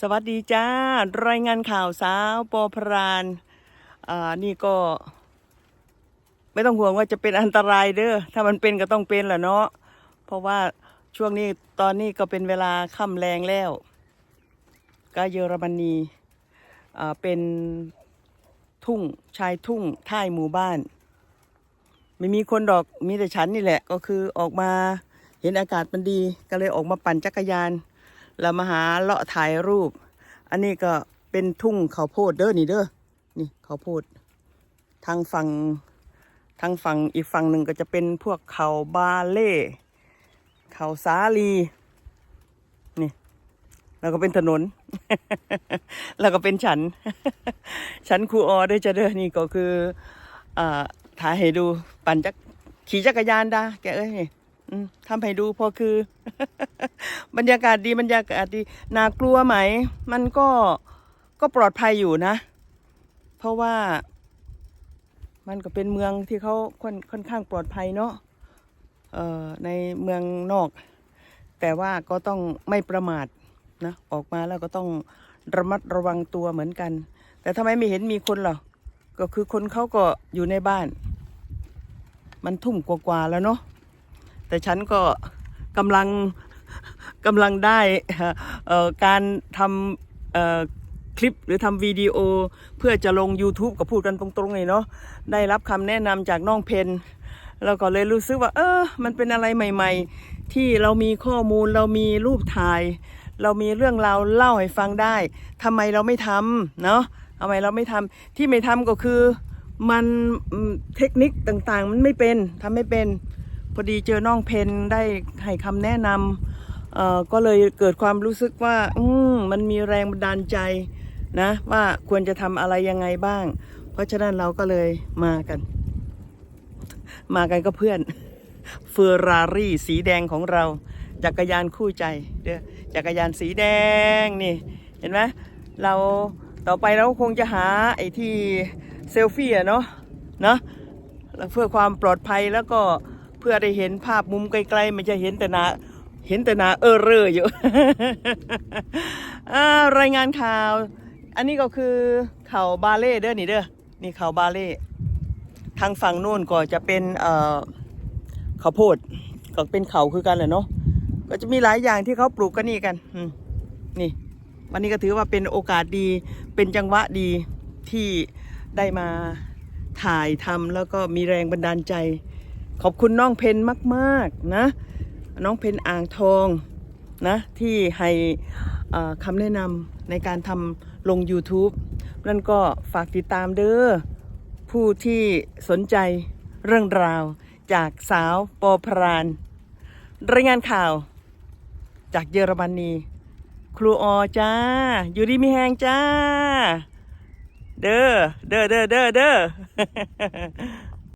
สวัสดีจ้ารายงานข่าวสาวปอพรานอ่านี่ก็ ไม่ต้องห่วงว่าจะเป็นอันตรายเด้อถ้ามันเป็นก็ต้องเป็นแหละเนาะเพราะว่าช่วงนี้ตอนนี้ก็เป็นเวลาค่ำแรงแล้ว ก็เยอรมนีอ่าเป็นทุ่งชายทุ่งท้ายหมู่บ้าน ไม่มีคนดอกมีแต่ฉันนี่แหละ ก็คือออกมาเห็นอากาศมันดี ก็เลยออกมาปั่นจักรยาน แล้วมาหาเลาะถ่ายรูป อันนี้ก็เป็นทุ่งข้าวโพดเด้อนี่เด้อนี่ข้าวโพด ทางฝั่งทางฝั่งอีกฝั่งหนึ่งก็จะเป็นพวกเขาบาเล่เขาสาลีนี่ แล้วก็เป็นถนน แล้วก็เป็นฉัน ฉันครูออด้วยจะเด้อนี่ก็คืออ่าถ่ายให้ดู ปั่นจักขี่จักรยานดาแกเอ้ยนี่ ทำให้ดูพอคือ บรรยากาศดีบรรยากาศดีน่ากลัวไหม มันก็ก็ปลอดภัยอยู่นะ เพราะว่า มันก็เป็นเมืองที่เขาค่อนค่อนข้างปลอดภัยเนาะเอ่อในเมืองนอก แต่ว่าก็ต้องไม่ประมาทนะออกมาแล้วก็ต้องระมัดระวังตัวเหมือนกัน แต่ทำไมไม่เห็นมีคนหรอก็คือคนเขาก็อยู่ในบ้าน มันทุ่มกว่าๆแล้วเนาะ แต่ฉันก็กำลังกำลังได้การทำคลิปหรือทำวิดีโอ เพื่อจะลง YouTube ก็พูดกันตรงๆเลยเนาะได้รับคำแนะนำจากน้องเพนแล้วก็เลยรู้สึกว่า เออ มันเป็นอะไรใหม่ ๆ ที่เรามีข้อมูลเรามีรูปถ่าย เรามีเรื่องราวเล่าให้ฟังได้ทำไมเราไม่ทำเนาะทำไมเราไม่ทำที่ไม่ทำก็คือมันเทคนิคต่างๆ มันไม่เป็นทำไม่เป็น พอดีเจอน้องเพนได้ให้คำแนะนำเอ่อก็เลยเกิดความรู้สึกว่าอืมมันมีแรงบันดาลใจนะว่าควรจะทำอะไรยังไงบ้าง เพราะฉะนั้นเราก็เลยมากัน มากันก็เพื่อนเฟอร์รารี่สีแดงของเรา จักรยานคู่ใจเด้อจักรยานสีแดงนี่เห็นไหมเราต่อไปเราคงจะหาไอ้ที่เซลฟี่อะเนาะเนาะเพื่อความปลอดภัยแล้วก็ พื่อได้เห็นภาพมุมไกลๆมันจะเห็นแต่นาเห็นแต่นาเออเรออยู่รายงานข่าว อันนี้ก็คือเขาบาเล่เด้อนี่เด้อนี่เขาบาเล่ทางฝั่งนู่นก็จะเป็นเอ่อข้าวโพดก็เป็นเขาคือกันแหละเนาะก็จะมีหลายอย่างที่เขาปลูกกันนี่กันนี่ วันนี้ก็ถือว่าเป็นโอกาสดีเป็นจังหวะดีที่ได้มาถ่ายทำแล้วก็มีแรงบันดาลใจ ขอบคุณน้องเพนมากๆนะ น้องเพนอ่างทองนะ ที่ให้คำแนะนำในการทำลง YouTube นั่นก็ฝากติดตามเด้อผู้ที่สนใจเรื่องราวจากสาวปอพรานรายงานข่าว จากเยอรมนีครูออจ้า อยู่ดีมีแหงจ้า เด้อเด้อเด้อเด้อเด้อ